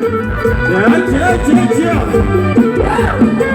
เดี๋ยว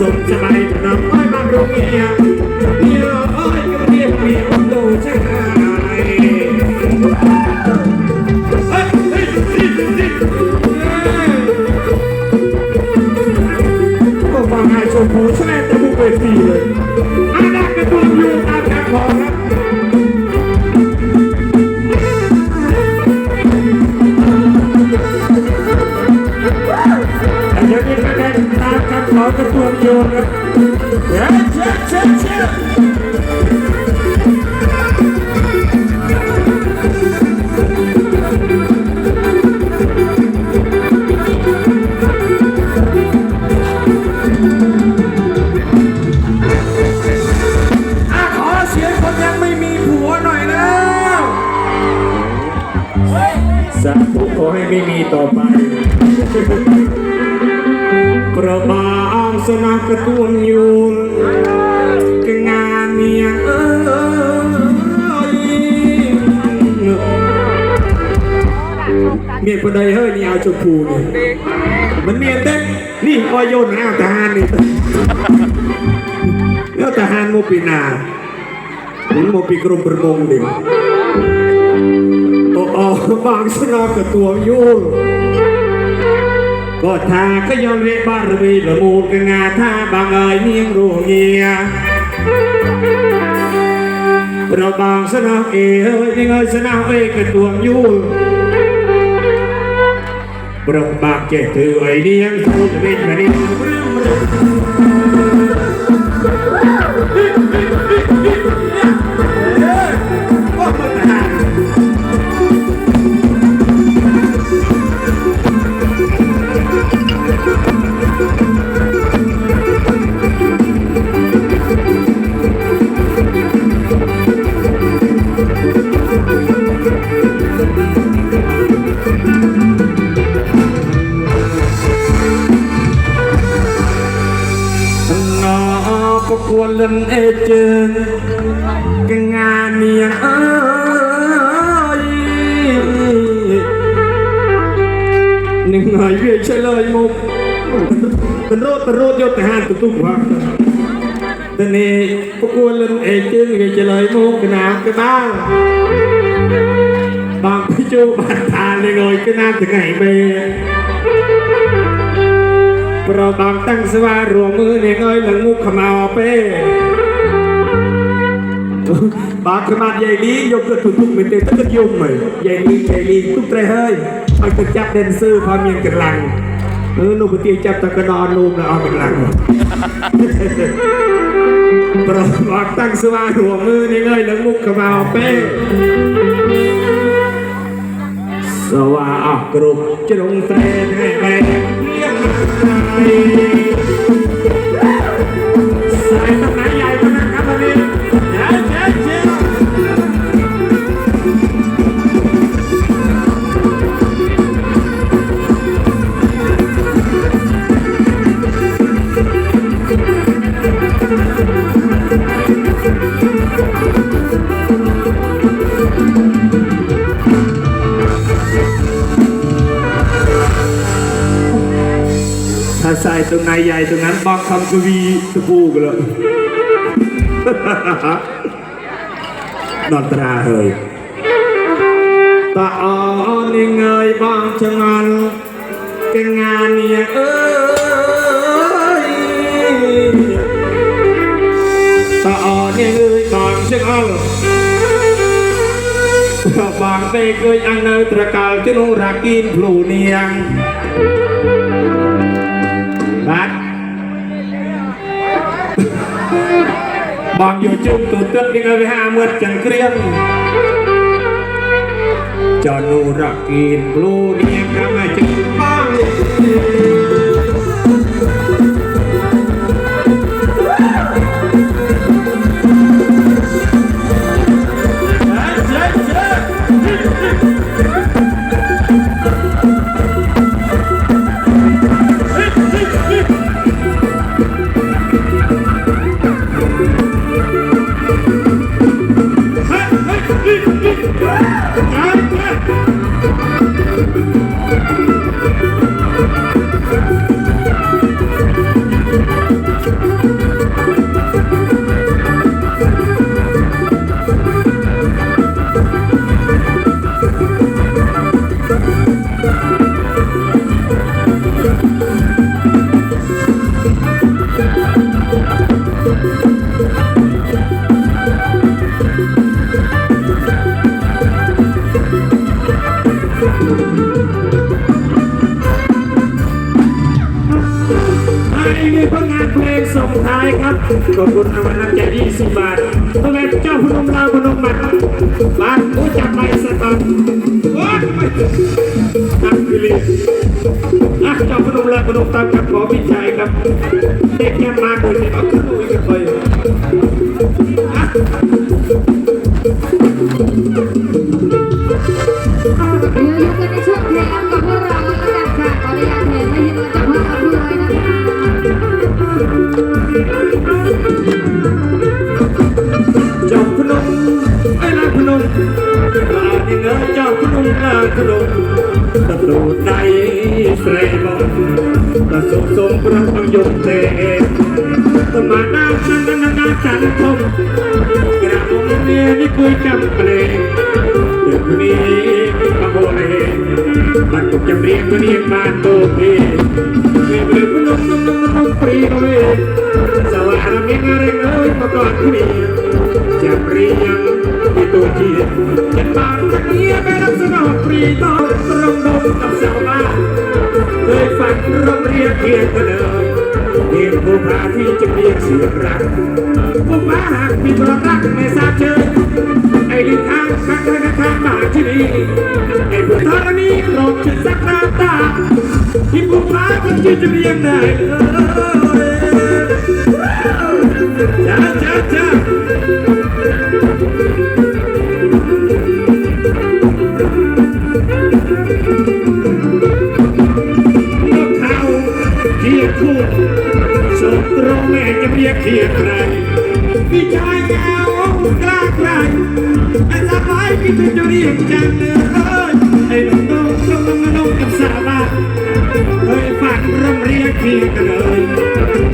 สมสมัยตอนนั้นไม่บ้าโรงเรียน สียงคนยังไม่มีผัวหน่อยแล้วสาธุขอให้ไม่มีต่อไปประบาง สนากระตุ้นยูนกงานเมียเอ้ยเมียคนใดเฮ้ยนี่เอาชมพูนี่มันเมียเต้นนี่ออยโยนอ้าวทหารนี่แล้วทหารโมปีนาหรือโมปีกรมประมงดิโอ้อ๋อบางสนากระตุ้นยูน ក៏ថាក៏យល់រៀបរវីលមូលកងាថាបងអើយនាងរស់ងារប្របងស្នោះអេអើយនាងអើយស្នោះអេក៏ទួងយូរប្របាក់ចេះធ្វើអីនាងសូមវិញរៀងរឿង กันงานเนียเอ้ยหนึ่งหน่อยเวียเฉลยมุกเป็นโรดเป็นโรดยศทหารตุกตุกว่าตอนนี้ประกวนเล่นเอเจนเวียเฉลยมุกกระนากันบ้างบางพิจูบานทานเลยเลยก็น่าจะไงไปเราบางตั้งสว่ารวมมือในเงยหลังมุกขมาเป้ បាទខ្ញុំបានយាយលីយកគិតទុកមែនទេទឹកយំហ៎យាយលីយាយលីទុកត្រេះហើយឲ្យទៅចាប់ dancer ផងមានកម្លាំងអឺលោកពទាចាប់តែកណ្ដោនោមដល់អស់កម្លាំងប្រអត់តាំងស្វារួមមើលនេះហើយនឹងមុខក្បាលពេលស្វាអស់គ្រប់ជ្រុងត្រេះ ตรงไหนใหญ่ตรงนั้นบางคำกวีตะปูกันเลยดอนตราเฮยตาออนนี่เงยบางชะงันแกงานเนี่ยเอ้ยตาออนนี่เงยบางชะงันบางเตเคยอันเนยตระกาลจะนุ่งรักกินพลูเนียง บางอยู่จุ่มตุ่ตึกยังไงไปหาเมื่อจังเกรียงจอนูรักกินบลูเนี่ยกำลังจะ งานส่งท้ายครับ ขอบคุณทางวัน้ำใจ20บาทพ่อแม่เจ้าพนมลาวพนมมาบ้านผู้จับไม้สตังว้าวไม่อักพิลีอะเจ้าพนมลาวพนมตามกับขอพิชัยครับ เด็กแค่มาคนเดียวเอาขึ้นลุยกันไป ចាំធំក្រៅនេះនេះគួយចាំប្រេងទឹកនេះបបរេបាត់ទុកចម្រៀងនេះបានទៅទេវាវាមនុស្សក្នុងក្នុងព្រីវេសាវរមានរងើយមកកត់គ្នាចាប់រៀងពីទូជាចិត្តបានគ្នាបែរស្នោព្រីតោត្រង់ដល់ ที่ผู้พาคนที่จะเรียงได้เลยจ้าจ้าจ้านกเขาเทียบคู่สมตรงแม่จะเรียกเทียใครพี่ชายแก้วกล้าใครไอ้สะพ้ายพี่ถึงจะเรียกจังเลยไอ้น้องน้องน้องน้องน้องกับส ยกเทียบกันเลย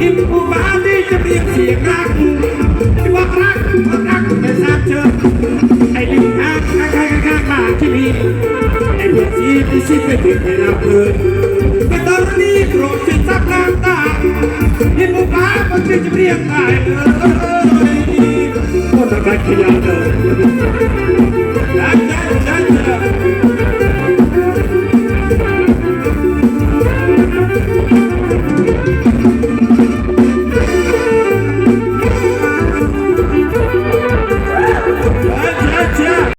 อิมผู้บ้านที่จะเรียกเสียงรักที่ว่ารักว่ารักไม่ทราบเชิญไอ้ลิงข้างข้างข้างข้างบ้านที่มีไอ้เพวกที่ที่ชิดไปถึงให้เราเพลินแต่ตอนนี้โกรธจนซับน้ำตาเห็นหมูป่ามันจะเรียกตายเลยคนละกันขยันเลยจ้าจ้า